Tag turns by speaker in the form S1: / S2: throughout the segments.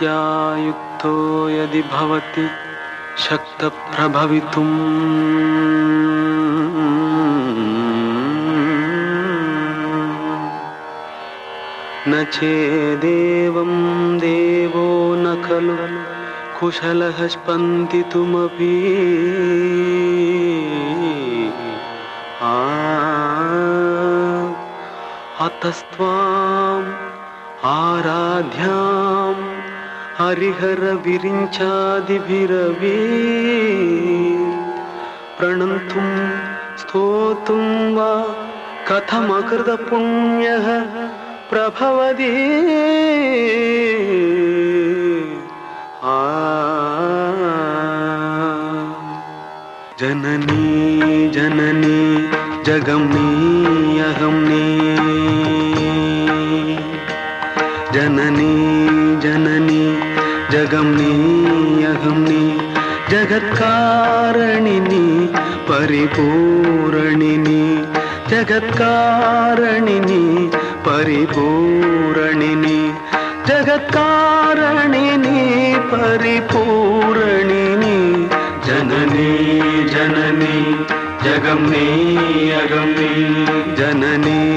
S1: सर्वशक्त्या युक्तो यदि भवति शक्तप्रभवितुम्। न चेदेवं देवो न खलु कुशलः स्पन्दितुमपि। अतस्त्वाम् आराध्याम् हरिहरविरिञ्चादिभिरवि प्रणन्तुं स्तोतुं वा कथमकृतपुण्यः प्रभवति आ। जननी जननी जगमनी जननी जगम्नी अहम्नी जगत्कारणिनी परिपूरणिनी जगत्कारणिनी परिपूरणिनी जगत्कारणिनी परिपूरणिनी जननी जननी जगम्नी अगम्नी जननी।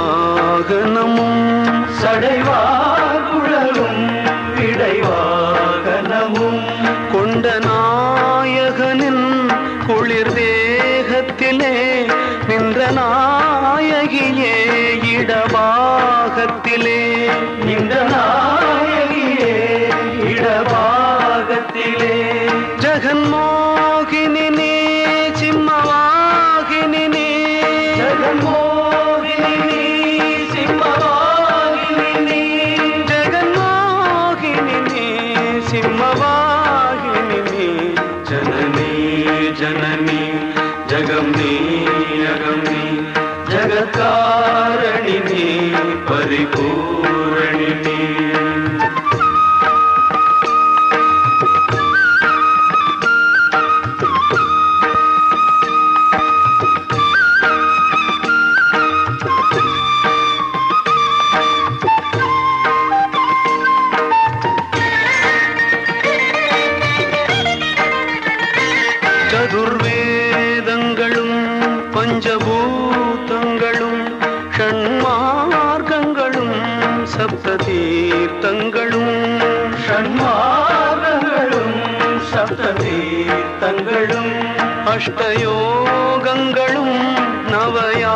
S1: வாகனமும் சடைவா குழலும் இடைவாகனமும். கொண்ட நாயகனின் குளிர் தேகத்திலே நின்ற நாயகியே இடவாகத்திலே இந்த நாயகியே இடவாகத்திலே ஜெகன்மோகினின் जगत्कारिणि परिपूर्ण अष्टयो गङ्गणुं नवया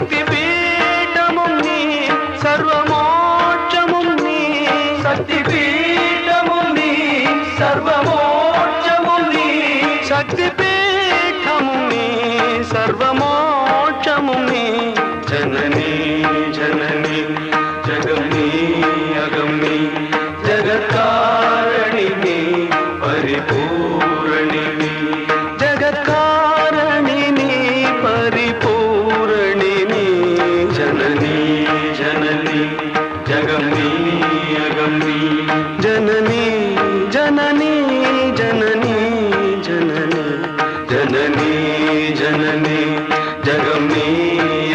S1: भक्ति भी जननी जगमे।